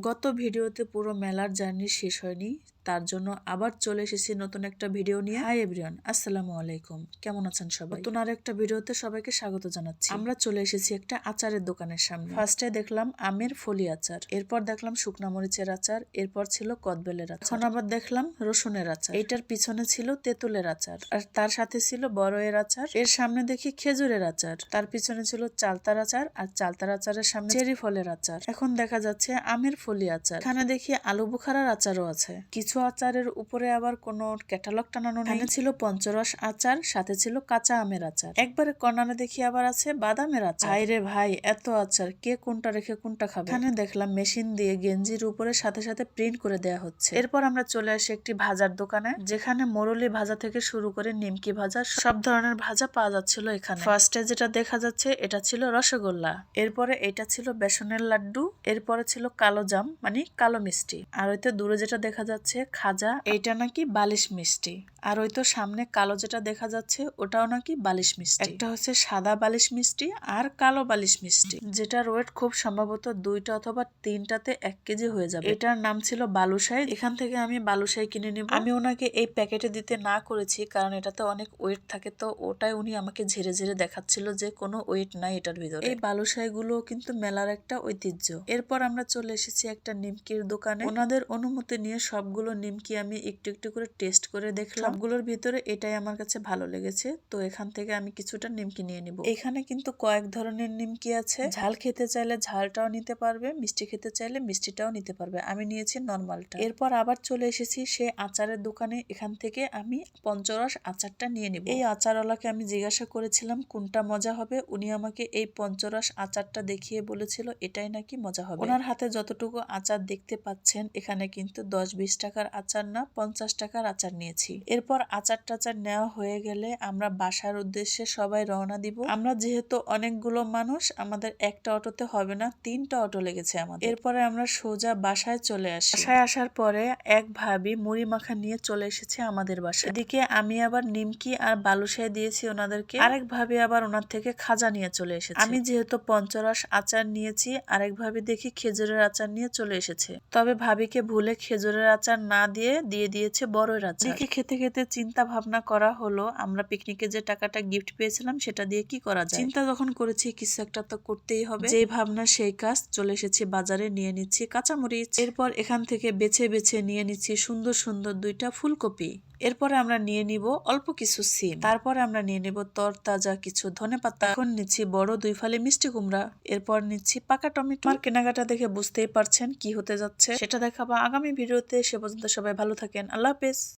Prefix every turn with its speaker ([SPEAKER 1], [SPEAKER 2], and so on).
[SPEAKER 1] গত ভিডিওতে পুরো মেলার জার্নি শেষ হয়নি। তার জন্য আবার চলে এসেছি নতুন একটা ভিডিও নিয়ে। হাই এভরিওয়ান আসসালামু আলাইকুম। কেমন আছেন সবাই? নতুন আর একটা ভিডিওতে সবাইকে স্বাগত জানাচ্ছি। আমরা চলে এসেছি একটা আচারের দোকানের সামনে। ফার্স্টে দেখলাম আমের ফলি আচার এরপর দেখলাম শুকনা মরিচের আচার এরপর ছিল কদবেলের আচার। এখন আবার দেখলাম রসুনের আচার। এটার পিছনে ছিল তেঁতুলের আচার আর তার সাথে ছিল বড়য়ের আচার। এর সামনে দেখি খেজুরের আচার তার পিছনে ছিল চালতার আচার আর চালতার আচারের সামনে চেরি ফলের আচার। এখন দেখা যাচ্ছে আমের ফলি আচার। এখানে দেখি আলু বুখারার আচারও আছে। কিছু আচারের উপরে আবার কোনো ক্যাটালগ টানানো নেই। ছিল পঞ্চরস আচার সাথে ছিল কাঁচা আমের আচার। একবারে কর্নারে দেখি আবার আছে বাদামের আচার। ভাই রে ভাই এত আচার কে কোনটা রেখে কোনটা খাবে? এখানে দেখলাম মেশিন দিয়ে গেঞ্জির উপরে সাথে সাথে প্রিন্ট করে দেয়া হচ্ছে। এরপর আমরা চলে আসি একটি ভাজার দোকানে যেখানে মোরলি ভাজা থেকে শুরু করে নিমকি ভাজা সব ধরনের ভাজা পাওয়া যাচ্ছিল এখানে। ফার্স্টে যেটা দেখা যাচ্ছে এটা ছিল রসগোল্লা। এরপরে এটা ছিল বেসনের লাড্ডু এরপরে ছিল কালো জাম মানে কালো মিষ্টি। আর ওইতে দূরে যেটা দেখা যাচ্ছে খাজা, এইটা নাকি বালিশ মিষ্টি। আর ওই তো সামনে কালো যেটা দেখা যাচ্ছে, ওটাও নাকি বালিশ মিষ্টি। একটা হচ্ছে সাদা বালিশ মিষ্টি আর কালো বালিশ মিষ্টি। যেটার ওয়েট খুব সম্ভবত দুইটা অথবা তিনটাতে এক কেজি হয়ে যাবে। এটার নাম ছিল বালুশাই। এখান থেকে আমি বালুশাই কিনে নিব। আমি ওনাকে এই প্যাকেটে দিতে না করেছি, কারণ এটাতে অনেক ওয়েট থাকে, তো ওটাই উনি আমাকে ঝেড়ে ঝেড়ে দেখাচ্ছিল যে কোনো ওয়েট নাই এটার ভিতরে। এই বালুশাই গুলো কিন্তু মেলার একটা ঐতিহ্য। এরপর আমরা চলে এসেছি একটা নিমকির দোকানে। ওনাদের অনুমতি নিয়ে সবগুলো নিমকি আমি একটু একটু করে টেস্ট করে দেখলাম। সবগুলোর ভিতরে এটাই আমার কাছে ভালো লেগেছে। তো এখান থেকে আমি কিছুটা নিমকি নিয়ে নিব। এখানে কিন্তু কয়েক ধরনের নিমকি আছে। ঝাল খেতে চাইলে ঝালটাও নিতে পারবে মিষ্টি খেতে চাইলে মিষ্টিটাও নিতে পারবে। আমি নিয়েছি নর্মালটা। এরপর আবার চলে এসেছি সে আচারের দোকানে। এখান থেকে আমি পঞ্চরস আচারটা নিয়ে নিব। এই আচারওয়ালাকে আমি জিজ্ঞাসা করেছিলাম কোনটা মজা হবে? উনি আমাকে এই পঞ্চরস আচারটা দেখিয়ে বলেছিল এটাই নাকি মজা হবে? ওনার হাতে যতটুকু আচার দেখতে পাচ্ছেন এখানে কিন্তু দশ বিশ টাকার আচার না, পঞ্চাশ টাকার আচার নিয়েছি। এরপর আচার টাচার নেওয়া হয়ে গেলে আমরা বাসার উদ্দেশ্যে সবাই রওনা দিব। আমরা যেহেতু অনেকগুলো মানুষ, আমাদের একটা অটোতে হবে না, তিনটা অটো লেগেছে আমাদের। এরপরে আমরা সোজা বাসায় চলে আসি। বাসায় আসার পরে এক ভাবি মুড়ি মাখা নিয়ে চলে এসেছে আমাদের বাসায়। এদিকে আমি আবার নিমকি আর বালুশাই দিয়েছি ওনাদেরকে। আরেক ভাবি আবার ওনার থেকে খাজা নিয়ে চলে এসেছে। আমি যেহেতু পঞ্চরস আচার নিয়েছি, আরেক ভাবি দেখি খেজুরের আচার নিয়ে চলে এসেছে। তবে ভাবিকে ভুলে খেজুরের আচার না দিয়ে দিয়ে দিয়েছে বড়ের আচার দেখে খেতে খেতে চিন্তা ভাবনা করা হলো আমরা পিকনিকে যে টাকাটা গিফট পেয়েছিলাম সেটা দিয়ে কি করা যায়? চিন্তা যখন করেছি কিছু একটা তো করতেই হবে। যে ভাবনা সেই কাজ চলে এসেছি বাজারে নিয়ে নিচ্ছি কাঁচামরিচ। এরপর এখান থেকে বেছে বেছে নিয়ে নিচ্ছি সুন্দর সুন্দর দুইটা ফুলকপি। এরপরে আমরা নিয়ে নিব অল্প কিছু সিম। তারপরে আমরা নিয়ে নিব তরতাজা কিছু ধনে পাতা। এখন নিচ্ছি বড় দুই ফালে মিষ্টি কুমড়া। এরপর নিচ্ছি পাকা টমেটো। আর কেনাকাটা দেখে বুঝতেই পারছেন কি হতে যাচ্ছে। সেটা দেখাবো আগামী ভিডিওতে। সে পর্যন্ত সবাই ভালো থাকেন। আল্লাহ হাফেজ।